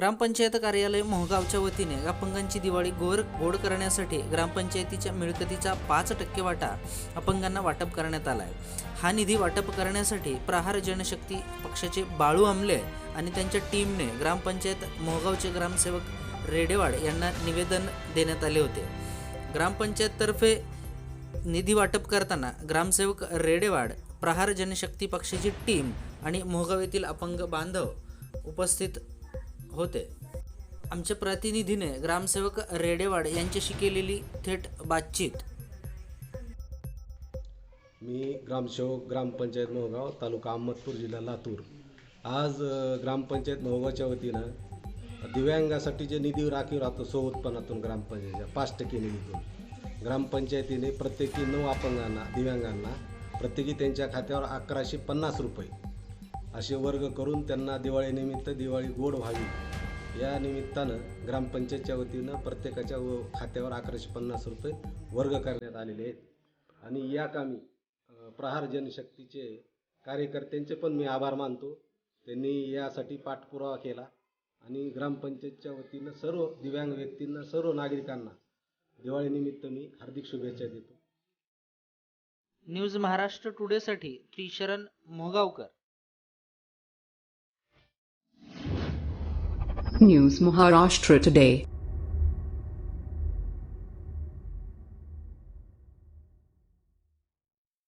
ग्रामपंचायत कार्यालय मोहगावच्या वतीने अपंगांची दिवाळी गोर गोड करण्यासाठी ग्रामपंचायतीच्या मिळकतीचा पाच टक्के वाटा अपंगांना वाटप करण्यात आला आहे हा निधी वाटप करण्यासाठी प्रहार जनशक्ती पक्षाचे बाळू आमले आणि त्यांच्या टीमने ग्रामपंचायत मोहगावचे ग्रामसेवक रेडेवाड यांना निवेदन देण्यात आले होते. ग्रामपंचायततर्फे निधी वाटप करताना ग्रामसेवक रेडेवाड प्रहार जनशक्ती पक्षाची टीम आणि मोहगाव येथील अपंग बांधव उपस्थित होते. आमच्या प्रतिनिधीने ग्रामसेवक रेडेवाड यांच्याशी केलेली थेट बातचीत. मी ग्रामसेवक ग्रामपंचायत मोहगाव तालुका अहमदपूर जिल्हा लातूर. आज ग्रामपंचायत मोहगावच्या वतीनं दिव्यांगासाठी जे निधी राखीव राहतो स्वउत्पन्नातून ग्रामपंचायतच्या पाच टक्के निधीतून. ग्रामपंचायतीने प्रत्येकी नऊ अपंगांना दिव्यांगांना प्रत्येकी त्यांच्या खात्यावर अकराशे पन्नास रुपये असे वर्ग करून त्यांना दिवाळीनिमित्त दिवाळी गोड व्हावी. या निमित्तानं ग्रामपंचायतच्या वतीनं प्रत्येकाच्या व- खात्यावर अकराशे पन्नास रुपये वर्ग करण्यात आलेले आहेत. आणि या कामी प्रहार जनशक्तीचे कार्यकर्त्यांचे पण मी आभार मानतो. त्यांनी यासाठी पाठपुरावा केला. आणि ग्रामपंचायतच्या वतीनं सर्व दिव्यांग व्यक्तींना सर्व नागरिकांना दिवाळीनिमित्त मी हार्दिक शुभेच्छा देतो. News Maharashtra टुडेसाठी Trisharan Mohgaonkar News Maharashtra Today.